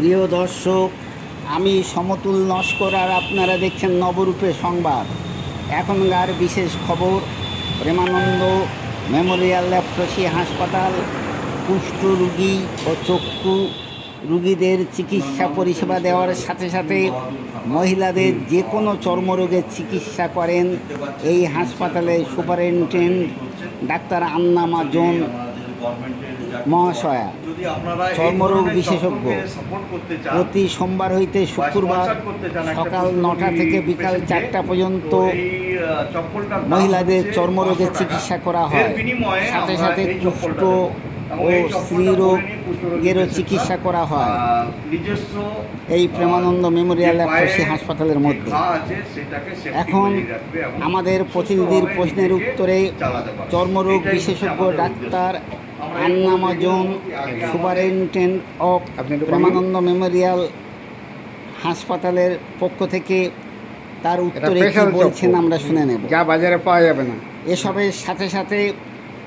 প্রিয় দর্শক, আমি সমতুল নস্কর আর আপনারা দেখছেন নবরূপে সংবাদ। এখনকার বিশেষ খবর, প্রেমানন্দ মেমোরিয়াল ল্যাপ্রসি হাসপাতাল, কুষ্ঠ রুগী ও চক্ষু রুগীদের চিকিৎসা পরিষেবা দেওয়ার সাথে সাথে মহিলাদের যে কোনো চর্মরোগের চিকিৎসা করেন। এই হাসপাতালে সুপারিনটেন্ডেন্ট ডাক্তার আন্না মাজন মহাশয়া চর্মরোগ বিশেষজ্ঞ প্রতি সোমবার হইতে শুক্রবার সকাল নটা থেকে বিকাল চারটা পর্যন্ত মহিলাদের চর্মরোগের চিকিৎসা করা হয়। সাথে সাথে কুষ্ঠ ও স্ত্রীরোগেরও চিকিৎসা করা হয়। এই প্রেমানন্দ মেমোরিয়াল ল্যাপ্রসি হাসপাতালের মধ্যে। এখন আমাদের প্রতিনিধির প্রশ্নের উত্তরে চর্মরোগ বিশেষজ্ঞ ডাক্তার আন্নামাজন সুপারিনটেন্ডেন্ট অফ প্রেমানন্দ মেমোরিয়াল হাসপাতালের পক্ষ থেকে তার উত্তরে কি বলছেন আমরা শুনে নেব। যা বাজারে পাওয়া যাবে না। এসবের সাথে সাথে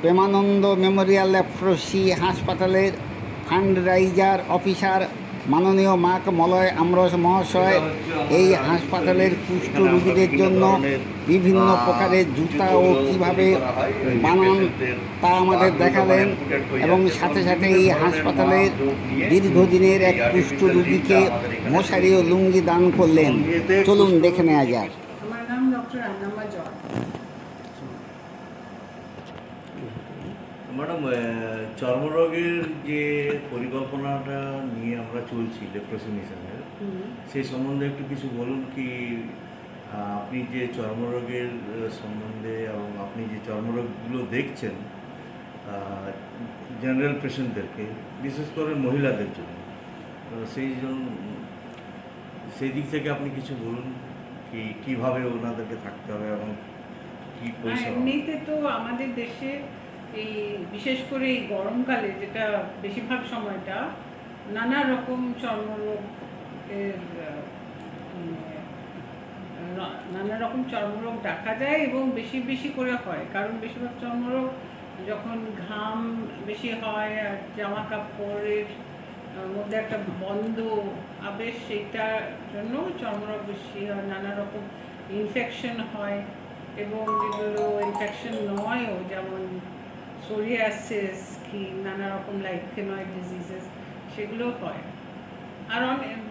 প্রেমানন্দ মেমোরিয়াল ল্যাপ্রসি হাসপাতালের ফান্ড রাইজার অফিসার মাননীয় মাক মলয় আমরস মহাশয়, এই হাসপাতালের কুষ্ঠ রোগীদের জন্য বিভিন্ন প্রকারের জুতা ও কীভাবে বানান তা আমাদের দেখালেন এবং সাথে সাথে এই হাসপাতালের দীর্ঘদিনের এক কুষ্ঠ রোগীকে মশারি ও লুঙ্গি দান করলেন। চলুন দেখে নেওয়া যাক। ম্যাডাম চর্মরোগের যে পরিকল্পনাটা নিয়ে আমরা চলছি লেপ্রোসি মিশনের সেই সম্বন্ধে একটু কিছু বলুন কি আপনি যে চর্মরোগের সম্বন্ধে এবং আপনি যে চর্মরোগগুলো দেখছেন জেনারেল পেশেন্টদেরকে বিশেষ করে মহিলাদের জন্য সেই জন্য সেই দিক থেকে আপনি কিছু বলুন কি কীভাবে ওনাদেরকে থাকতে হবে এবং কি পরিষেবা এমনিতে তো আমাদের দেশে এই বিশেষ করে এই গরমকালে যেটা বেশিরভাগ সময়টা নানা রকম চর্মরোগ নানা রকম চর্মরোগ দেখা যায় এবং বেশি বেশি করে হয়। কারণ বেশিরভাগ চর্মরোগ যখন ঘাম বেশি হয়, আর জামা কাপড়ের মধ্যে একটা বন্ধ আবেশ, সেইটার জন্য চর্মরোগ বেশি হয়, নানা রকম ইনফেকশন হয় এবং যেগুলো ইনফেকশন নয়ও, যেমন সোরিয়াসিস কি নানা রকম লাইথেনয়েড ডিজিজেস সেগুলো হয়। আর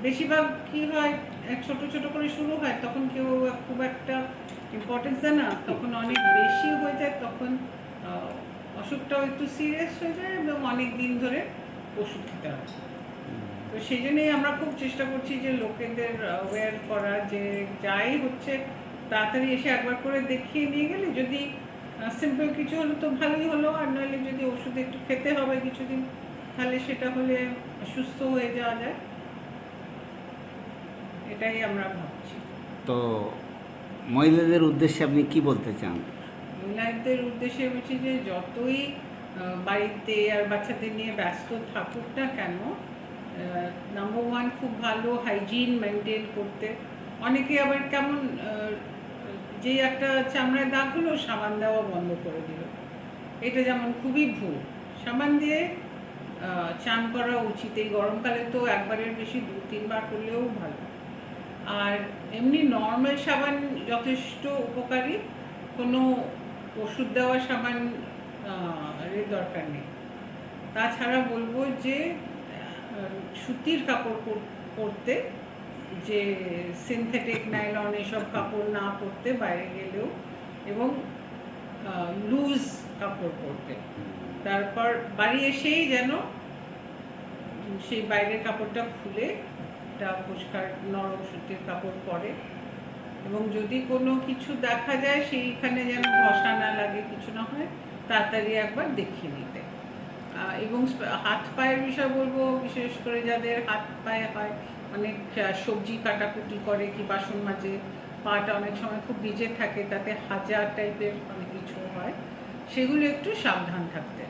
বেশিরভাগ কি হয় ছোট ছোট করে শুরু হয়, তখন কেউ খুব একটা ইম্পর্টেন্স দেয় না। তখন অনেক বেশি হয়ে যায়, তখন অসুখটাও একটু সিরিয়াস হয়ে যায় এবং অনেক দিন ধরে ওষুধ খেতে হয়। তো সেই জন্যই আমরা খুব চেষ্টা করছি যে লোকেদের অ্যাওয়্যার করা যে যাই হচ্ছে, তাড়াতাড়ি এসে একবার করে দেখিয়ে নিয়ে গেলে যদি সিম্পল কিছু হলো তো ভালোই হলো আর নইলে যদি ওষুধ একটু খেতে হবে কিছুদিন তাহলে সেটা হলে সুস্থ হয়ে যাওয়া যায়। এটাই আমরা ভাবছি। তো মহিলাদের উদ্দেশ্যে আপনি কি বলতে চান? মহিলাদের উদ্দেশ্যে বলছি যে যতই বাড়িতে আর বাচ্চাদের নিয়ে ব্যস্ত থাকুক না কেন নাম্বার ওয়ান খুব ভালো হাইজিন মেনটেন করতে। অনেকে আবার কেমন যে একটা চামড়ায় দাগ হলো, সাবান দেওয়া বন্ধ করে দিল। এটা যেমন খুবই ভুল। সাবান দিয়ে চান করা উচিত। এই গরমকালে তো একবারের বেশি দু, তিনবার করলেও ভালো। আর এমনি নর্মাল সাবান যথেষ্ট উপকারী। কোনো ওষুধ দেওয়া সাবান এর দরকার নেই। তাছাড়া বলব যে সুতির কাপড় পর- পরতে যে সিনথেটিক নাইলন এসব কাপড় না পরতে বাইরে গেলেও এবং লুজ কাপড় পরতে। তারপর বাড়ি এসেই যেন সেই বাইরের কাপড়টা খুলে একটা পরিষ্কার নরম সুতির কাপড় পরে এবং যদি কোনো কিছু দেখা যায় সেইখানে যেন ঘষা না লাগে, কিছু না হয়, তাড়াতাড়ি একবার দেখিয়ে নিতে। এবং হাত পায়ের বিষয় বলব বিশেষ করে যাদের হাত পায়ে হয় অনেক সবজি কাটাকুটি করে কি বাসন মাজে পাটা অনেক সময় খুব ভিজে থাকে তাতে হাজার টাইপের অনেক কিছু হয়। সেগুলো একটু সাবধান থাকতে।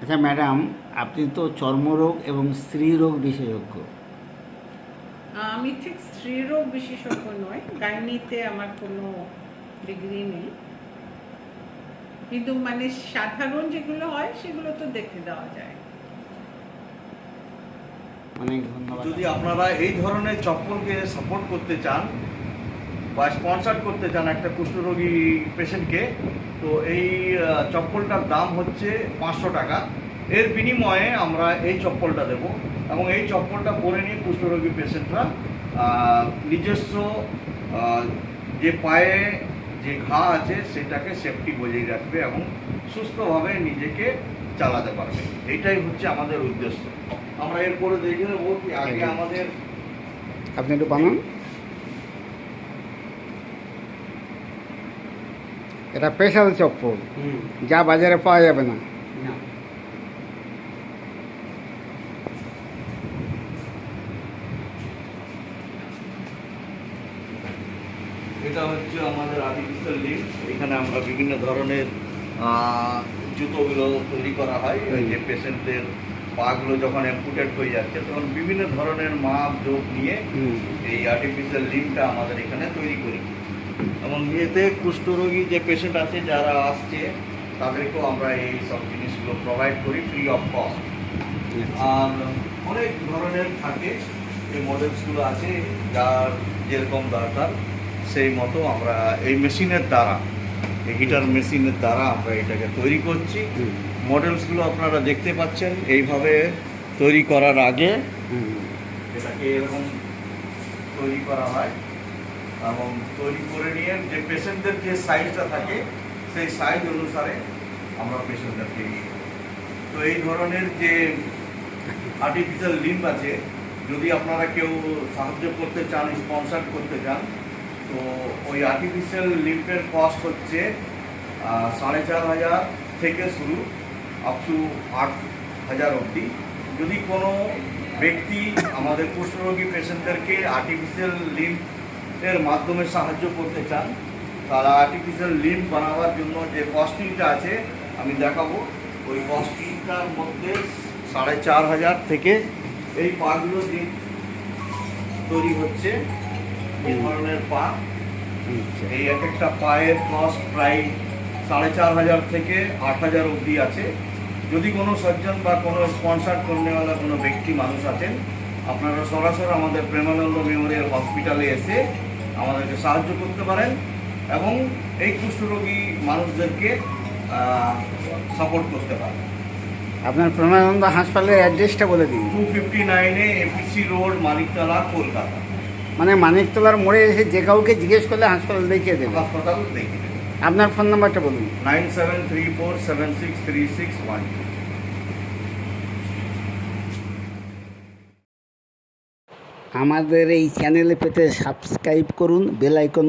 আচ্ছা ম্যাডাম আপনি তো চর্মরোগ এবং স্ত্রীরোগ বিশেষজ্ঞ। আমি ঠিক স্ত্রীরোগ বিশেষজ্ঞ নয় গাইনিতে আমার কোনো ডিগ্রি নেই। কিন্তু মানে সাধারণ যেগুলো হয় সেগুলো তো দেখে দেওয়া যায়। অনেক ধন্যবাদ। যদি আপনারা এই ধরনের চপ্পলকে সাপোর্ট করতে চান বা স্পন্সর করতে চান একটা কুষ্ঠরোগী পেশেন্টকে তো এই চপ্পলটার দাম হচ্ছে পাঁচশো টাকা। এর বিনিময়ে আমরা এই চপ্পলটা দেব এবং এই চপ্পলটা পরে নিয়ে কুষ্ঠরোগী পেশেন্টরা নিজস্ব যে পায়ে যে ঘা আছে সেটাকে সেফটি বজায় রাখবে এবং সুস্থভাবে নিজেকে চালাতে পারবে। এটাই হচ্ছে আমাদের উদ্দেশ্য। আমরা এরপরে দেখে নেব কি আগে আমাদের আপনি একটু বানান। এটা স্পেশাল চপ্পল। যা বাজারে পাওয়া যাবে না। এটা হচ্ছে আমাদের আর্টিফিশিয়াল লিঙ্ক এখানে আমরা বিভিন্ন ধরনের জুতোগুলো তৈরি করা হয়। ওই যে পেশেন্টদের পাগুলো যখন অ্যাম্পুটেড হয়ে যাচ্ছে তখন বিভিন্ন ধরনের মাপ যোগ নিয়ে এই আর্টিফিশিয়াল লিঙ্কটা আমাদের এখানে তৈরি করি। এবং এতে কুষ্ঠরোগী যে পেশেন্ট আছে যারা আসছে তাদেরকেও আমরা এই সব জিনিসগুলো প্রোভাইড করি ফ্রি অফ কস্ট আর অনেক ধরনের থাকে এই মডেলসগুলো আছে যার যেরকম দরকার। সেই মতো আমরা এই মেশিনের দ্বারা এই হিটার মেশিনের দ্বারা আমরা এটাকে তৈরি করছি। মডেলসগুলো আপনারা দেখতে পাচ্ছেন এইভাবে তৈরি করার আগে এটাকে এরকম তৈরি করা হয় এবং তৈরি করে নিয়ে যে পেশেন্টদের যে সাইজটা থাকে সেই সাইজ অনুসারে আমরা পেশেন্টদেরকে দিই তো এই ধরনের যে আর্টিফিশিয়াল লিম্ব আছে যদি আপনারা কেউ সাহায্য করতে চান স্পন্সার করতে চান তো ওই আর্টিফিশিয়াল লিম্পের কস্ট হচ্ছে সাড়ে চার হাজার থেকে শুরু আপ টু আট হাজার অবধি। যদি কোনো ব্যক্তি আমাদের কুষ্ঠরোগী পেশেন্টদেরকে আর্টিফিশিয়াল লিম্পের মাধ্যমে সাহায্য করতে চান, তারা আর্টিফিশিয়াল লিম্প বানাবার জন্য যে কস্টিংটা আছে, আমি দেখাবো। ওই কস্টিংটার মধ্যে সাড়ে চার হাজার থেকে এই পাগুলো দিয়ে তৈরি হচ্ছে এই ধরনের পা। আচ্ছা। এই এক একটা পায়ের কস্ট প্রায় সাড়ে চার হাজার থেকে আট হাজার অবধি আছে। যদি কোনো সজ্জন বা কোনো স্পন্সার করনেওয়ালা কোনো ব্যক্তি মানুষ আছেন আপনারা সরাসরি আমাদের প্রেমানন্দ মেমোরিয়াল হসপিটালে এসে আমাদেরকে সাহায্য করতে পারেন এবং এই কুষ্ঠরোগী মানুষদেরকে সাপোর্ট করতে পারেন। আপনার প্রণানন্দ হাসপাতালের অ্যাড্রেসটা বলে দিন। টু ফিফটি নাইনে এপিসি রোড মানিকতলা কলকাতা। মানে মানিকতলার মোড়ে এসে যে কাউকে জিজ্ঞেস করলে হাসপাতাল দেখিয়ে দেবে। হাসপাতাল আপনার ফোন নাম্বারটা বলুন। Nine seven three four seven six three six one. আমাদের এই চ্যানেলে পেতে সাবস্ক্রাইব করুন বেল আইকন